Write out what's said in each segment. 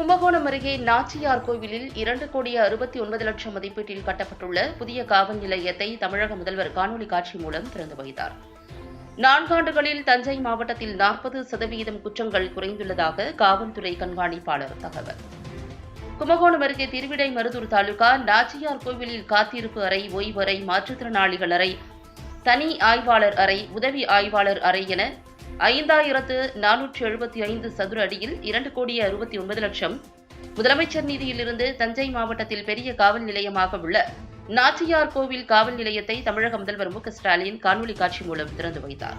கும்பகோணம் அருகே நாச்சியார் கோவிலில் இரண்டு கோடி அறுபத்தி ஒன்பது லட்சம் மதிப்பீட்டில் கட்டப்பட்டுள்ள புதிய காவல் நிலையத்தை தமிழக முதல்வர் காணொலி காட்சி மூலம் திறந்து வைத்தார். நான்காண்டுகளில் தஞ்சை மாவட்டத்தில் நாற்பது சதவீதம் குற்றங்கள் குறைந்துள்ளதாக காவல்துறை கண்காணிப்பாளர் தகவல். கும்பகோணம் அருகே திருவிடை மருதூர் தாலுகா நாச்சியார் கோவிலில் காத்திருப்பு அறை ஓய்வறை மாற்றுத்திறனாளிகள் அறை தனி ஆய்வாளர் அறை உதவி ஆய்வாளர் அறை என ஐந்தாயிரத்து நானூற்று எழுபத்தி ஐந்து சதுர அடியில் இரண்டு கோடியே அறுபத்தி ஒன்பது லட்சம். முதலமைச்சர் நிதியிலிருந்து தஞ்சை மாவட்டத்தில் பெரிய காவல் நிலையமாக உள்ள நாச்சியார் கோவில் காவல் நிலையத்தை தமிழக முதல்வர் மு ஸ்டாலின் காணொலி காட்சி மூலம் திறந்து வைத்தார்.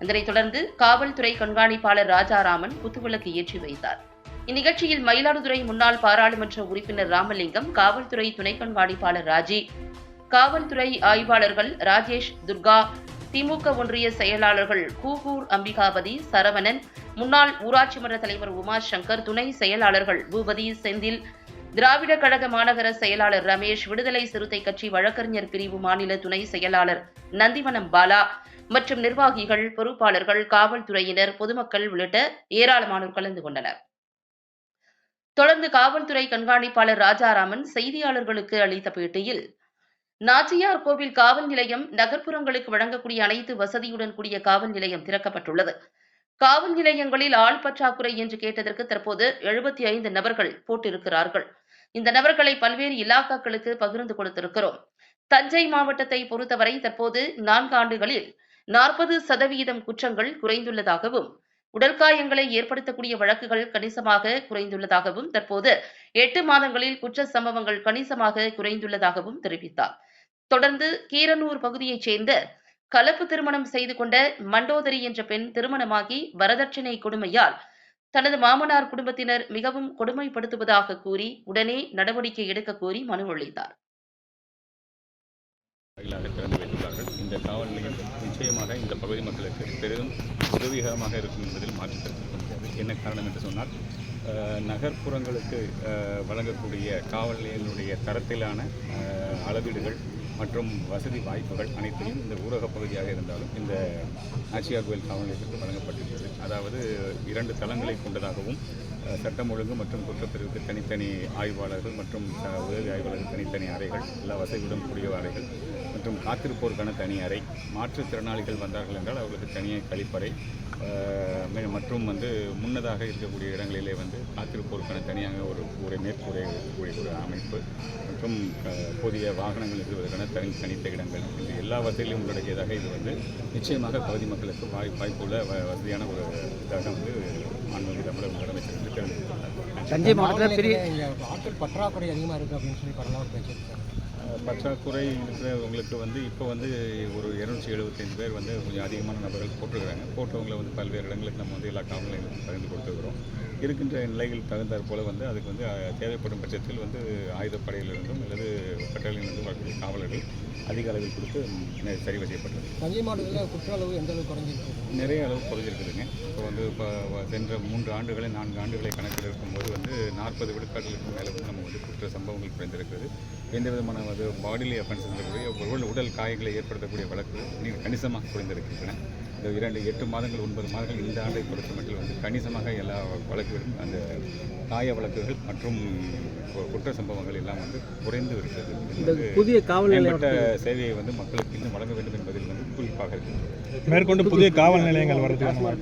இதனைத் தொடர்ந்து காவல்துறை கண்காணிப்பாளர் ராஜாராமன் குத்துவிளக்கு ஏற்றி வைத்தார். இந்நிகழ்ச்சியில் மயிலாடுதுறை முன்னாள் பாராளுமன்ற உறுப்பினர் ராமலிங்கம் காவல்துறை துணை கண்காணிப்பாளர் ராஜி காவல்துறை ஆய்வாளர்கள் ராஜேஷ் துர்கா திமுக ஒன்றிய செயலாளர்கள் கூகூர் அம்பிகாபதி சரவணன் முன்னாள் ஊராட்சி மன்ற தலைவர் உமா சங்கர் துணை செயலாளர்கள் பூபதி செந்தில் திராவிட கழக மாநகர செயலாளர் ரமேஷ் விடுதலை சிறுத்தை கட்சி வழக்கறிஞர் பிரிவு மாநில துணை செயலாளர் நந்திவனம் பாலா மற்றும் நிர்வாகிகள் பொறுப்பாளர்கள் காவல்துறையினர் பொதுமக்கள் உள்ளிட்ட ஏராளமானோர் கலந்து கொண்டனர். தொடர்ந்து காவல்துறை கண்காணிப்பாளர் ராஜாராமன் செய்தியாளர்களுக்கு அளித்த பேட்டியில் நாச்சியார் கோவில் காவல் நிலையம் நகர்ப்புறங்களுக்கு வழங்கக்கூடிய அனைத்து வசதியுடன் கூடிய காவல் நிலையம் திறக்கப்பட்டுள்ளது. காவல் நிலையங்களில் ஆள் பற்றாக்குறை என்று கேட்டதற்கு தற்போது எழுபத்தி ஐந்து நபர்கள் போட்டிருக்கிறார்கள். இந்த நபர்களை பல்வேறு இலாக்காக்களுக்கு பகிர்ந்து கொடுத்திருக்கிறோம். தஞ்சை மாவட்டத்தை பொறுத்தவரை தற்போது நான்கு ஆண்டுகளில் நாற்பது சதவீதம் குற்றங்கள் குறைந்துள்ளதாகவும் உடற்காயங்களை ஏற்படுத்தக்கூடிய வழக்குகள் கணிசமாக குறைந்துள்ளதாகவும் தற்போது எட்டு மாதங்களில் குற்ற சம்பவங்கள் கணிசமாக குறைந்துள்ளதாகவும் தெரிவித்தார். தொடர்ந்து கீரனூர் பகுதியைச் சேர்ந்த கலப்பு திருமணம் செய்து கொண்ட மண்டோதரி என்ற பெண் திருமணமாகி வரதட்சணை கொடுமையால் தனது மாமனார் குடும்பத்தினர் மிகவும் கொடுமைப்படுத்துவதாக கூறி உடனே நடவடிக்கை எடுக்க கோரி மனு அளித்தார். திறந்து வைத்துள்ளார்கள். இந்த காவல் நிலையம் நிச்சயமாக இந்த பகுதி மக்களுக்கு பெரிதும் உதவிகரமாக இருக்கும் என்பதில் மாற்று முடியாது என்ன காரணம் என்று சொன்னால் நகர்ப்புறங்களுக்கு வழங்கக்கூடிய காவல் நிலையங்களுடைய தரத்திலான அளவீடுகள் மற்றும் வசதி வாய்ப்புகள் அனைத்தையும் இந்த ஊரக பகுதியாக இருந்தாலும் இந்த ஆசியா கோயில் காவல் நிலையத்திற்கு வழங்கப்பட்டிருக்கிறது. அதாவது இரண்டு தளங்களை கொண்டதாகவும் சட்டம் ஒழுங்கு மற்றும் குற்றப்பிரிவுக்கு தனித்தனி ஆய்வாளர்கள் மற்றும் உதவி ஆய்வாளர்கள் தனித்தனி அறைகள் எல்லா வசதியுடன் கூடிய அறைகள் மற்றும் காத்திருப்போருக்கான தனி அறை. மாற்றுத்திறனாளிகள் வந்தார்கள் என்றால் அவர்களுக்கு தனியாக கழிப்பறை மே- மற்றும் வந்து முன்னதாக இருக்கக்கூடிய இடங்களிலே வந்து காத்திருப்போருக்கான தனியாக ஒரு ஒரு மேற்கூரை கூடிய ஒரு அமைப்பு மற்றும் புதிய வாகனங்கள் நிறுவதற்கான தனி தனித்த இடங்கள் இந்த எல்லா வசதியிலும் உள்ளடக்கியதாக இது வந்து நிச்சயமாக பகுதி மக்களுக்கு வாய் வாய்ப்புள்ள வ- வசதியான ஒரு இதாக வந்து மாண்புமிகு தமிழக முதலமைச்சர் வந்து தெரிவித்துள்ளார் தஞ்சை மாவட்டத்தில் பெரிய ஆட்கள் பற்றாக்குறை அதிகமாக இருக்குது அப்படின்னு சொல்லி பரவாயில்ல அஹ் பற்றாக்குறை இருக்கிறவங்களுக்கு வந்து இப்போ வந்து ஒரு இரநூற்றி எழுபத்தைந்து பேர் வந்து கொஞ்சம் அதிகமான நபர்கள் போட்டிருக்கிறாங்க. போட்டவங்களை வந்து பல்வேறு இடங்களுக்கு நம்ம வந்து எல்லா காவல் நிலையங்களுக்கும் பகிர்ந்து கொடுத்துருக்குறோம். இருக்கின்ற நிலைகள் தகுந்தாற் போல வந்து அதுக்கு வந்து தேவைப்படும் பட்சத்தில் வந்து ஆயுதப்படையிலிருந்தும் அல்லது பட்டாளியிலிருந்தும் வரக்கூடிய காவலர்கள் அதிக அளவில் கொடுத்து ம், சரி செய்யப்பட்டது. தஞ்சை மாவட்டத்தில் குற்ற அளவு எந்த அளவு குறைஞ்சிருக்கு? நிறைய அளவு குறைஞ்சிருக்குதுங்க. இப்போ வந்து இப்போ சென்ற மூன்று ஆண்டுகளை நான்கு ஆண்டுகளை கணக்கில் இருக்கும்போது வந்து நாற்பது விழுக்காடுகளுக்கு மேலே வந்து நம்ம வந்து குற்ற சம்பவங்கள் குறைந்திருக்கிறது. எந்த விதமான வந்து பாடிலி அஃபென்ஸ் இருக்கக்கூடிய உடல் உடல் காயங்களை ஏற்படுத்தக்கூடிய வழக்கு கணிசமாக குறைந்திருக்கின்றன. இந்த இரண்டு எட்டு மாதங்கள் ஒன்பது மாதங்கள் இந்த ஆண்டை பொறுத்த மட்டும் வந்து கணிசமாக எல்லா வழக்குகளும் அந்த காய வழக்குகள் மற்றும் கு- குற்ற சம்பவங்கள் எல்லாம் வந்து குறைந்து இருக்கிறது வந்து புதிய காவல் மேம்பட்ட சேவையை வந்து மக்களுக்கு இன்னும் வழங்க வேண்டும் என்பதில் வந்து குறிப்பாக இருக்கிறது மேற்கொண்டு புதிய காவல் நிலையங்கள் வரதுக்கான